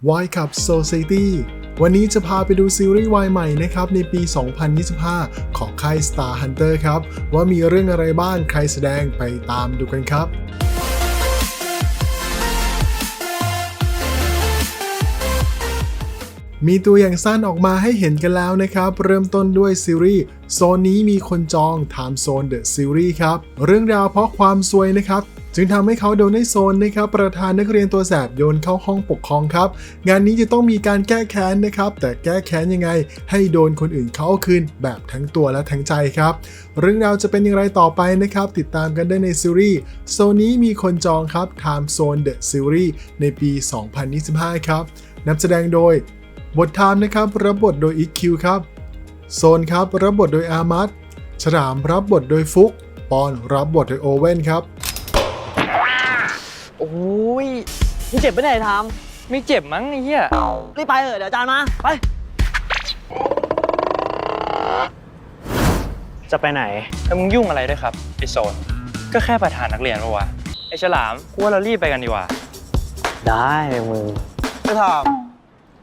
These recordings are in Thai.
Y Cup Society วันนี้จะพาไปดูซีรีส์วายใหม่นะครับในปี 2025 ของค่าย Star Hunter ครับ ว่ามีเรื่องอะไรบ้างใครแสดงไปตามดูกันครับ มีตัวอย่างสั้นออกมาให้เห็นกันแล้วนะครับ เริ่มต้นด้วยซีรีส์โซนนี้มีคนจอง Time Zone The Series ครับ เรื่องราวเพราะความซวยนะครับ จึงทำให้เขาโดนให้โซนนะครับประธานนักเรียนตัวแสบโยนเข้าห้องปกครองครับ งานนี้จะต้องมีการแก้แค้นนะครับ แต่แก้แค้นยังไง ให้โดนคนอื่นเขาเอาคืนแบบทั้งตัวและทั้งใจครับ เรื่องราวจะเป็นอย่างไรต่อไปนะครับ ติดตามกันได้ในซีรีส์โซนนี้มีคนจองครับ Time Zone The Series ในปี 2025 ครับนำแสดงโดย บทไทม์นะครับรับบทโดยอีคิวครับโซนครับรับบทโดยอามัดฉลามรับบทโดยฟุก ปอนรับบทโดยโอเว่นครับ โอ้ยมึงเจ็บไปไหนทไม่เจ็บมั้งไอ้เหี้ยำรีบไปเถอะเดี๋ยวอาจารย์มา ไป จะไปไหน แล้วมึงยุ่งอะไรด้วยครับไอโซน ก็แค่ประธานนักเรียนปะวะไอฉลามกูว่าเรารีบไปกันดีกว่า ได้เลยมึงไม่ถาม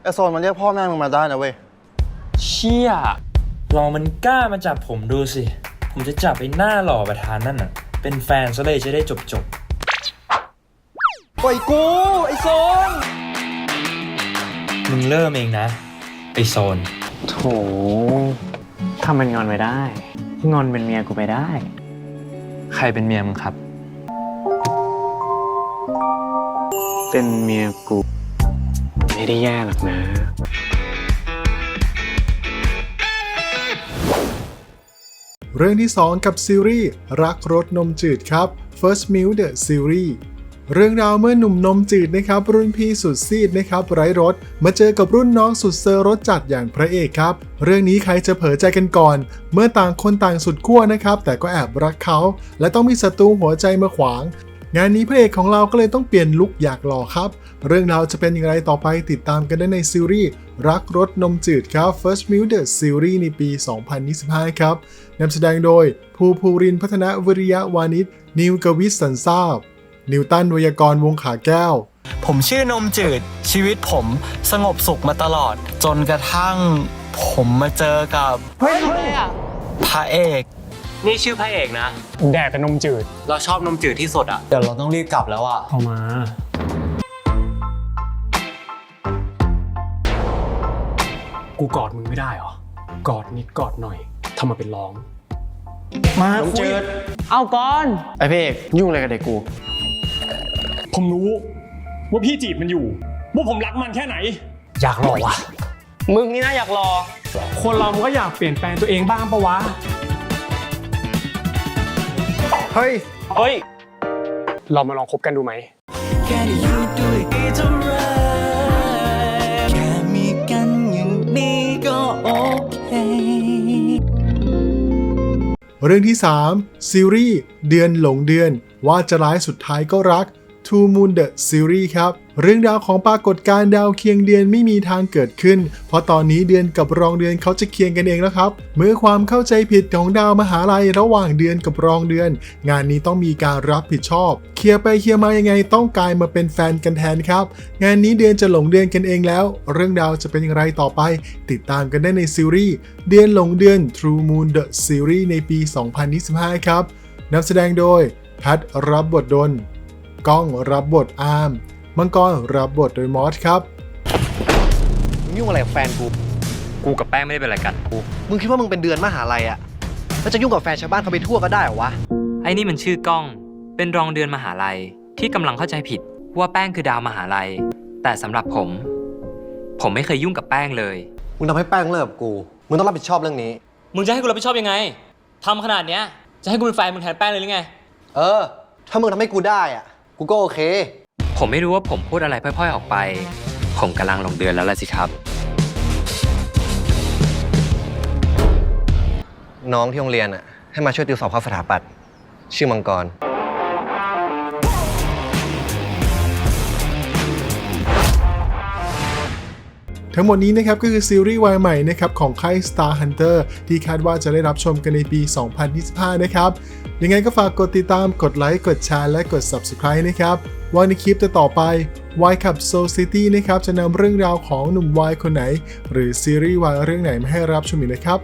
ไอโซนมันเรียกพ่อแม่มึงมาได้นะเว้ย เชี่ยลองมันกล้ามาจับผมดูสิ ผมจะจับไอ้หน้าหล่อประธานนั่นน่ะ เป็นแฟนซะเลยจะได้จบจบปล่อยกู ไอโซนๆมึงเริ่มเองนะ ไอโซน โถทำเป็นงอนไปได้ งอนเป็นเมียกูไปได้ ใครเป็นเมียมึงครับ เป็นเมียกู ไม่ได้แย่หรอกนะ เรื่องที่ 2 กับซีรีส์รักรสนมจืดครับ First Meal The Series เรื่องราวเมื่อหนุ่มนมจืดนะครับ รุ่นพี่สุดซีดนะครับ ไร้รสมาเจอกับรุ่นน้องสุดเซอร์รสจัดอย่างพระเอกครับ เรื่องนี้ใครจะเผลอใจกันก่อน เมื่อต่างคนต่างสุดขั้วนะครับ แต่ก็แอบรักเขา และต้องมีศัตรูหัวใจมาขวาง งานนี้พระเอกของเราก็เลยต้องเปลี่ยนลุคอยากหล่อครับ เรื่องราวจะเป็นอย่างไรต่อไปติดตามกันได้ในซีรีส์รักรสนมจืดครับ First Meal The Series ในปี 2025 ครับนำแสดงโดย ภูภูรินทร์พัฒนวิริยะวานิชนิวกวิศสันทราบ นิวตันวยากรวงขาแก้ว ผมชื่อนมจืด ชีวิตผมสงบสุขมาตลอด จนกระทั่งผมมาเจอกับพระเอก นี่ชื่อพระเอกนะ แดกกับนมจืด เราชอบนมจืดที่สุดอะ เดี๋ยวเราต้องรีบกลับแล้วอะเข้ามา กูกอดมึงไม่ได้เหรอ กอดนิดกอดหน่อยทำมาเป็นร้อง มาน้ำคุยจืดเอาก่อน ไอพระเอกยุ่งอะไรกับเด็กกู ผมรู้ ว่าพี่จีบมันอยู่ ว่าผมรักมันแค่ไหน อยากหล่อวะมึงนี่นะอยากรอ คนเรามันก็อยากเปลี่ยนแปลงตัวเองบ้างปะวะ เฮ้ย เฮ้ย เรามาลองคบกันดูไหม แค่อยู่ด้วยกันเท่าไรแค่มีกันอย่างนี้ก็โอเค เรื่องที่ 3 ซีรีส์ เดือนหลงเดือนว่าจะร้ายสุดท้ายก็รัก Two Moon The Series ครับ เรื่องราวของปรากฏการณ์ดาวเคียงเดือนไม่มีทางเกิดขึ้น เพราะตอนนี้เดือนกับรองเดือนเขาจะเคียงกันเองแล้วครับ เมื่อความเข้าใจผิดของดาวมหาลัยระหว่างเดือนกับรองเดือน งานนี้ต้องมีการรับผิดชอบ เคลียร์ไปเคลียร์มายังไงต้องกลายมาเป็นแฟนกันแทนครับ งานนี้เดือนจะหลงเดือนกันเองแล้ว เรื่องราวจะเป็นอย่างไรต่อไป ติดตามกันได้ในซีรีส์เดือนหลงเดือน True Moon The Series ในปี 2025 ครับนำแสดงโดย แพทรับบทดน ก้องรับบทอาร์ม มังกรรับบทโดยมอสครับ มึงยุ่งอะไรกับแฟนกู กูกับแป้งไม่ได้เป็นอะไรกันกูมึงคิดว่ามึงเป็นเดือนมหาลัยอะแล้วจะยุ่งกับแฟนชาวบ้านเขาไปทั่วก็ได้เหรอวะ ไอ้นี่มันชื่อกล้อง เป็นรองเดือนมหาลัยที่กำลังเข้าใจผิดว่าแป้งคือดาวมหาลัย แต่สำหรับผม ผมไม่เคยยุ่งกับแป้งเลย มึงทำให้แป้งเลิกกับกู มึงต้องรับผิดชอบเรื่องนี้ มึงจะให้กูรับผิดชอบยังไงทำขนาดเนี้ยจะให้กูเป็นแฟนมึงแทนแป้งเลยหรือไง เออ ถ้ามึงทำให้กูได้อะ กูก็โอเค ผมไม่รู้ว่าผมพูดอะไรพร่อย ๆ ออกไป ผมกำลังลงเดือนแล้วล่ะสิครับ น้องที่โรงเรียนอะให้มาช่วยติวสอบเข้าสถาปัตย์ชื่อมังกร ทั้งหมดนี้นะครับก็คือซีรีส์วายใหม่นะครับของค่าย Star Hunter ที่คาดว่าจะได้รับชมกันในปี 2025 นะครับ ยังไงก็ฝากกดติดตาม กดไลค์ กดแชร์ และกด Subscribe นะครับว่าในคลิปต่อไป Y ขับ Soul City นะครับจะนำเรื่องราวของหนุ่ม Y คนไหน หรือซีรีส์ Y เรื่องไหนมาให้รับชมอีกนะครับ